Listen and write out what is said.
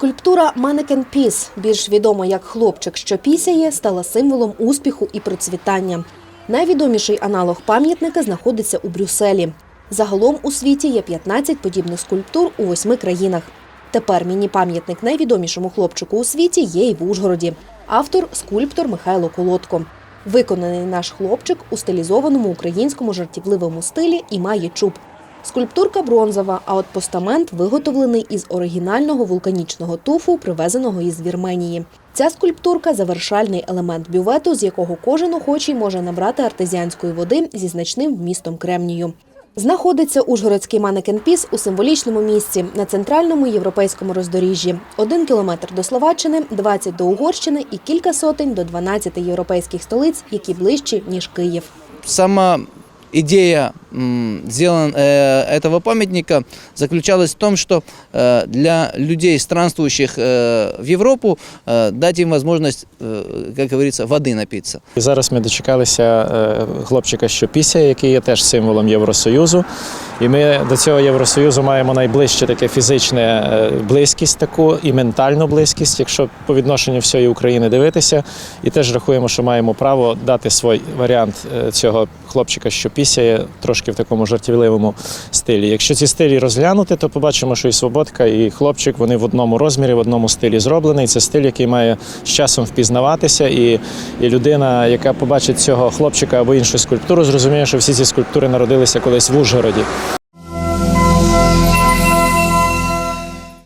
Скульптура Манекен Піс, більш відома як хлопчик, що пісяє, стала символом успіху і процвітання. Найвідоміший аналог пам'ятника знаходиться у Брюсселі. Загалом у світі є 15 подібних скульптур у восьми країнах. Тепер міні-пам'ятник найвідомішому хлопчику у світі є і в Ужгороді. Автор скульптор Михайло Колодко. Виконаний наш хлопчик у стилізованому українському жартівливому стилі і має чуб. Скульптурка бронзова, а от постамент виготовлений із оригінального вулканічного туфу, привезеного із Вірменії. Ця скульптурка завершальний елемент бювету, з якого кожен охочий може набрати артезіанської води зі значним вмістом кремнію. Знаходиться Ужгородський манекен Піс у символічному місці на центральному європейському роздоріжжі. Один кілометр до Словаччини, 20 до Угорщини і кілька сотень до 12 європейських столиць, які ближчі ніж Київ. Сама идея сделан, э, этого памятника заключалась в том, что э, для людей, странствующих э, в Европу, э, дать им возможность, э, как говорится, воды напиться. І зараз ми дочекалися е, хлопчика, що пісяє, який є теж символом Євросоюзу. І ми до цього Євросоюзу маємо найближче таке фізичне е, близькість таку і ментальну близькість, якщо по відношенню всієї України дивитися. І теж рахуємо, що маємо право дати свій варіант е, цього хлопчика, що пісяє, трошки в такому жартівливому стилі. Якщо ці стилі розглянути, то побачимо, що і Свободка, і хлопчик вони в одному розмірі, в одному стилі зроблений. Це стиль, який має з часом впізнаватися, і, і людина, яка побачить цього хлопчика або іншу скульптуру, зрозуміє, що всі ці скульптури народилися колись в Ужгороді.